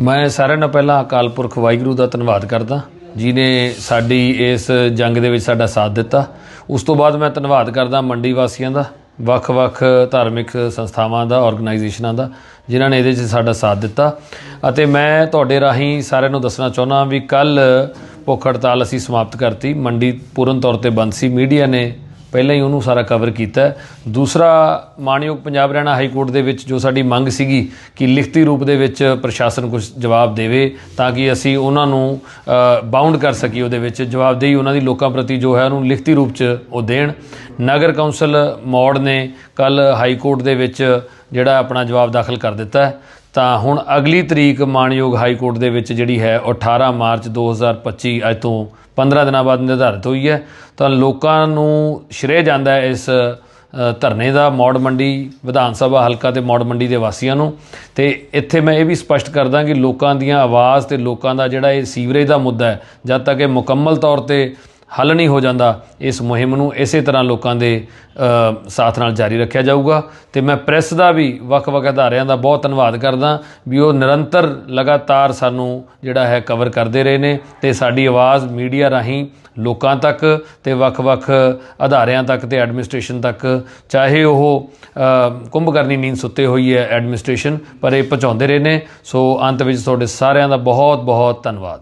ਮੈਂ ਸਾਰਿਆਂ ਨਾਲ ਪਹਿਲਾਂ ਅਕਾਲ ਪੁਰਖ ਵਾਹਿਗੁਰੂ ਦਾ ਧੰਨਵਾਦ ਕਰਦਾ। ਜਿਨੇ ਸਾਡੀ ਇਸ ਜੰਗ ਦੇ ਵਿੱਚ ਸਾਡਾ ਸਾਥ ਦਿੱਤਾ। ਉਸ ਤੋਂ ਬਾਅਦ ਮੈਂ ਧੰਨਵਾਦ ਕਰਦਾ ਮੰਡੀ ਵਾਸੀਆਂ ਦਾ, ਵੱਖ-ਵੱਖ ਧਾਰਮਿਕ ਸੰਸਥਾਵਾਂ ਦਾ ਆਰਗੇਨਾਈਜੇਸ਼ਨਾਂ ਦਾ, ਜਿਨ੍ਹਾਂ ਨੇ ਇਹਦੇ 'ਚ ਸਾਡਾ ਸਾਥ ਦਿੱਤਾ। ਅਤੇ ਮੈਂ ਤੁਹਾਡੇ ਰਾਹੀਂ ਸਾਰਿਆਂ ਨੂੰ ਦੱਸਣਾ ਚਾਹੁੰਦਾ ਵੀ ਕੱਲ ਭੁੱਖ ਹੜਤਾਲ ਅਸੀਂ ਸਮਾਪਤ ਕਰਤੀ। ਮੰਡੀ ਪੂਰਨ ਤੌਰ ਤੇ ਬੰਦ ਸੀ। ਮੀਡੀਆ ਨੇ ਪਹਿਲਾਂ ਹੀ ਉਹਨੂੰ ਸਾਰਾ ਕਵਰ ਕੀਤਾ। ਦੂਸਰਾ ਮਾਨਯੋਗ ਪੰਜਾਬ ਹਰਿਆਣਾ ਹਾਈ ਕੋਰਟ ਦੇ ਵਿੱਚ ਜੋ ਸਾਡੀ ਮੰਗ ਸੀਗੀ ਕਿ ਲਿਖਤੀ ਰੂਪ ਦੇ ਵਿੱਚ ਪ੍ਰਸ਼ਾਸਨ ਕੁਝ ਜਵਾਬ ਦੇਵੇ ਤਾਂ ਕਿ ਅਸੀਂ ਉਹਨਾਂ ਨੂੰ ਬਾਉਂਡ ਕਰ ਸਕੀਏ ਉਹਦੇ ਵਿੱਚ। ਜਵਾਬਦੇਹੀ ਉਹਨਾਂ ਦੀ ਲੋਕਾਂ ਪ੍ਰਤੀ ਜੋ ਹੈ ਉਹਨੂੰ ਲਿਖਤੀ ਰੂਪ 'ਚ ਉਹ ਦੇਣ। ਨਗਰ ਕੌਂਸਲ ਮੌੜ ਨੇ ਕੱਲ ਹਾਈ ਕੋਰਟ ਦੇ ਵਿੱਚ ਜਿਹੜਾ ਆਪਣਾ ਜਵਾਬ ਦਾਖਲ ਕਰ ਦਿੱਤਾ। ਹੈ ਤਾਂ ਹੁਣ ਅਗਲੀ ਤਰੀਕ ਮਾਨਯੋਗ ਹਾਈ ਕੋਰਟ ਦੇ ਵਿੱਚ ਜਿਹੜੀ ਹੈ ਉਹ 18 ਮਾਰਚ 2025 ਅੱਜ ਤੋਂ 15 ਦਿਨਾਂ ਬਾਅਦ ਨਿਰਧਾਰਿਤ ਹੋਈ ਹੈ। ਤਾਂ ਲੋਕਾਂ ਨੂੰ ਸ਼੍ਰੇਅ ਜਾਂਦਾ ਹੈ ਇਸ ਧਰਨੇ ਦਾ ਮੌੜ ਮੰਡੀ, ਵਿਧਾਨ ਸਭਾ ਹਲਕਾ ਤੇ ਮੌੜ ਮੰਡੀ ਦੇ ਵਾਸੀਆਂ ਨੂੰ। ਤੇ ਇੱਥੇ ਮੈਂ ਇਹ ਵੀ ਸਪਸ਼ਟ ਕਰਦਾ ਕਿ ਲੋਕਾਂ ਦੀਆਂ ਆਵਾਜ਼ ਤੇ ਲੋਕਾਂ ਦਾ ਜਿਹੜਾ ਇਹ ਸੀਵਰੇਜ ਦਾ ਮੁੱਦਾ ਹੈ, ਜਦ ਤੱਕ ਇਹ ਮੁਕੰਮਲ ਤੌਰ ਤੇ ਹੱਲ ਨਹੀਂ ਹੋ ਜਾਂਦਾ, ਇਸ ਮੁਹਿੰਮ ਨੂੰ ਇਸੇ ਤਰ੍ਹਾਂ ਲੋਕਾਂ ਦੇ ਸਾਥ ਨਾਲ ਜਾਰੀ ਰੱਖਿਆ ਜਾਊਗਾ। ਤੇ ਮੈਂ ਪ੍ਰੈਸ ਦਾ ਵੀ ਵੱਖ-ਵੱਖ ਅਦਾਰਿਆਂ ਦਾ ਬਹੁਤ ਧੰਨਵਾਦ ਕਰਦਾ ਵੀ ਉਹ ਨਿਰੰਤਰ ਲਗਾਤਾਰ ਸਾਨੂੰ ਜਿਹੜਾ ਹੈ ਕਵਰ ਕਰਦੇ ਰਹੇ ਨੇ ਤੇ ਸਾਡੀ ਆਵਾਜ਼ ਮੀਡੀਆ ਰਾਹੀਂ ਲੋਕਾਂ ਤੱਕ ਤੇ ਵੱਖ-ਵੱਖ ਅਦਾਰਿਆਂ ਤੱਕ ਤੇ ਐਡਮਿਨਿਸਟ੍ਰੇਸ਼ਨ ਤੱਕ, ਚਾਹੇ ਉਹ ਕੁੰਭਕਰਨੀ ਨੀਂਦ ਸੁੱਤੇ ਹੋਈ ਹੈ ਐਡਮਿਨਿਸਟ੍ਰੇਸ਼ਨ ਪਰ ਇਹ ਪਹੁੰਚਾਉਂਦੇ ਰਹੇ ਨੇ। ਸੋ ਅੰਤ ਵਿੱਚ ਤੁਹਾਡੇ ਸਾਰਿਆਂ ਦਾ ਬਹੁਤ-ਬਹੁਤ ਧੰਨਵਾਦ।